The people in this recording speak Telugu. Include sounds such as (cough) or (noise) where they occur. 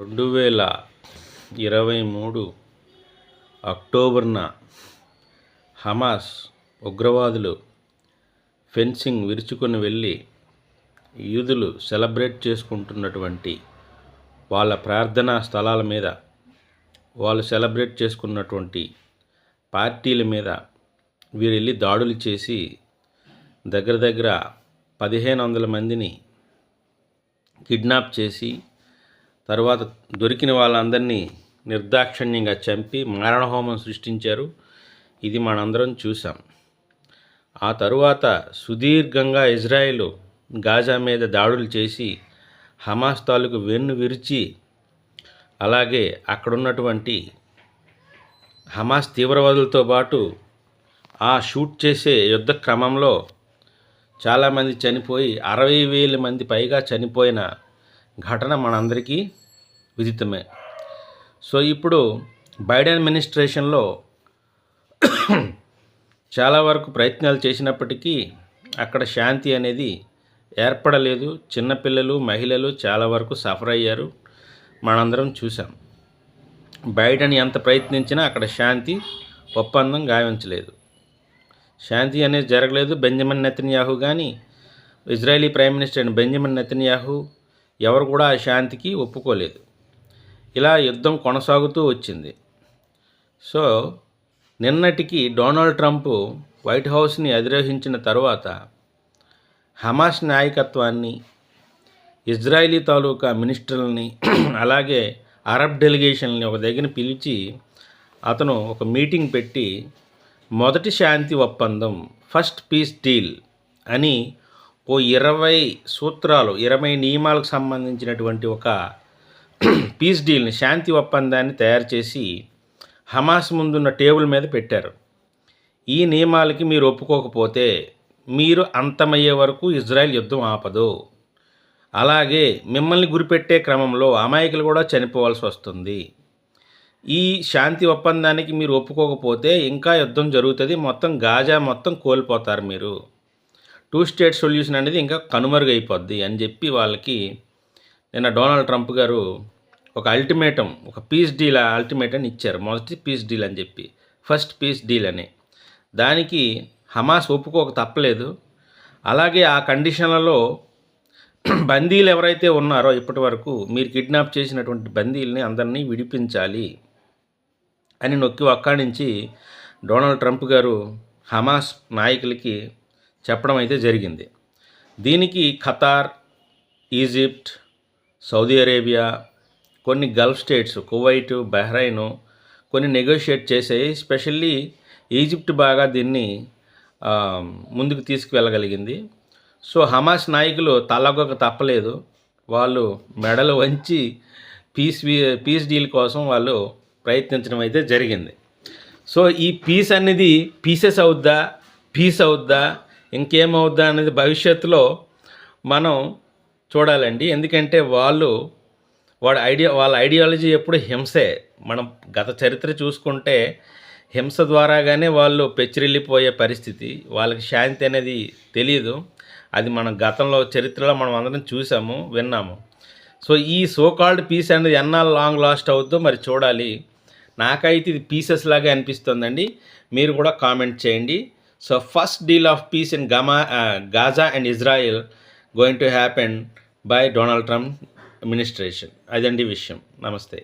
రెండు వేల ఇరవై మూడు అక్టోబర్న హమాస్ ఉగ్రవాదులు ఫెన్సింగ్ విరుచుకొని వెళ్ళి యూదులు సెలబ్రేట్ చేసుకుంటున్నటువంటి వాళ్ళ ప్రార్థనా స్థలాల మీద వాళ్ళు సెలబ్రేట్ చేసుకున్నటువంటి పార్టీల మీద వీరు వెళ్ళి దాడులు చేసి దగ్గర దగ్గర పదిహేను వందల మందిని కిడ్నాప్ చేసి తర్వాత దొరికిన వాళ్ళందరినీ నిర్దాక్షిణ్యంగా చంపి మారణహోమం సృష్టించారు. ఇది మనందరం చూసాం ఆ తరువాత సుదీర్ఘంగా ఇజ్రాయిల్ గాజా మీద దాడులు చేసి హమాస్ తాలూకు వెన్ను విరిచి అలాగే అక్కడున్నటువంటి హమాస్ తీవ్రవాదులతో పాటు ఆ షూట్ చేసే యుద్ధ క్రమంలో చాలామంది చనిపోయి అరవై వేల మంది పైగా చనిపోయిన ఘటన మనందరికీ విదితమే. సో ఇప్పుడు బైడెన్ అడ్మినిస్ట్రేషన్లో చాలా వరకు ప్రయత్నాలు చేసినప్పటికీ అక్కడ శాంతి అనేది ఏర్పడలేదు. చిన్నపిల్లలు మహిళలు చాలా వరకు సఫర్ అయ్యారు. మనందరం చూసాం బైడెన్ ఎంత ప్రయత్నించినా అక్కడ శాంతి ఒప్పందం గావించలేదు. శాంతి అనేది జరగలేదు. బెంజమిన్ నెతన్యాహు కానీ ఇజ్రాయలీ ప్రైమ్ మినిస్టర్ అయిన బెంజమిన్ నెతన్యాహు ఎవరు కూడా ఆ శాంతికి ఒప్పుకోలేదు. ఇలా యుద్ధం కొనసాగుతూ వచ్చింది. సో నిన్నటికి డొనాల్డ్ ట్రంప్ వైట్ హౌస్ని అధిరోహించిన తర్వాత హమాస్ నాయకత్వాన్ని ఇజ్రాయిలీ తాలూకా మినిస్టర్లని అలాగే అరబ్ డెలిగేషన్ని ఒక దగ్గర పిలిచి అతను ఒక మీటింగ్ పెట్టి మొదటి శాంతి ఒప్పందం ఫస్ట్ పీస్ డీల్ అని ఓ ఇరవై సూత్రాలు ఇరవై నియమాలకు సంబంధించినటువంటి ఒక (clears throat) పీస్ డీల్ని శాంతి ఒప్పందాన్ని తయారు చేసి హమాస్ ముందున్న టేబుల్ మీద పెట్టారు. ఈ నియమాలకి మీరు ఒప్పుకోకపోతే మీరు అంతమయ్యే వరకు ఇజ్రాయెల్ యుద్ధం ఆపదు. అలాగే మిమ్మల్ని గురిపెట్టే క్రమంలో అమాయకులు కూడా చనిపోవాల్సి వస్తుంది. ఈ శాంతి ఒప్పందానికి మీరు ఒప్పుకోకపోతే ఇంకా యుద్ధం జరుగుతుంది మొత్తం గాజా మొత్తం కోల్పోతారు మీరు. టూ స్టేట్ సొల్యూషన్ అనేది ఇంకా కనుమరుగైపోద్ది అని చెప్పి వాళ్ళకి నిన్న డొనాల్డ్ ట్రంప్ గారు ఒక అల్టిమేటం ఒక పీస్ డీల్ అల్టిమేటం ఇచ్చారు. మొదటి పీస్ డీల్ అని చెప్పి ఫస్ట్ పీస్ డీల్ అని. దానికి హమాస్ ఒప్పుకోక తప్పలేదు. అలాగే ఆ కండిషన్లలో (clears throat) బందీలు ఎవరైతే ఉన్నారో ఇప్పటి వరకు మీరు కిడ్నాప్ చేసినటువంటి బందీల్ని అందరినీ విడిపించాలి అని నొక్కి ఒక్కాడించి డొనాల్డ్ ట్రంప్ గారు హమాస్ నాయకులకి చెప్పడం అయితే జరిగింది. దీనికి ఖతార్ ఈజిప్ట్ సౌదీ అరేబియా కొన్ని గల్ఫ్ స్టేట్స్ కువైట్ బహ్రైన్ కొన్ని నెగోషియేట్ చేసాయి. స్పెషల్లీ ఈజిప్ట్ బాగా దీన్ని ముందుకు తీసుకువెళ్ళగలిగింది. సో హమాస్ నాయకులు తలగొక తప్పలేదు. వాళ్ళు మెడలు వంచి పీస్ పీస్ డీల్ కోసం వాళ్ళు ప్రయత్నించడం అయితే జరిగింది. సో ఈ పీస్ అనేది పీసెస్ అవుద్దా పీస్ అవుద్దా ఇంకేమవుద్దా అనేది భవిష్యత్తులో మనం చూడాలండి. ఎందుకంటే వాళ్ళు వాడి ఐడియా వాళ్ళ ఐడియాలజీ ఎప్పుడు హింసే. మనం గత చరిత్ర చూసుకుంటే హింస ద్వారాగానే వాళ్ళు పెచ్చిరిల్లిపోయే పరిస్థితి. వాళ్ళకి శాంతి అనేది తెలియదు అది మనం గతంలో చరిత్రలో మనం అందరం చూసాము విన్నాము. సో ఈ సోకాల్డ్ పీస్ అనేది ఎన్నాళ్ళు లాంగ్ లాస్ట్ అవుద్దో మరి చూడాలి. నాకైతే ఇది పీసెస్ లాగే అనిపిస్తుందండి. మీరు కూడా కామెంట్ చేయండి. so first deal of peace in గమా Gaza and Israel going to happen by Donald Trump administration అదండి విషయం నమస్తే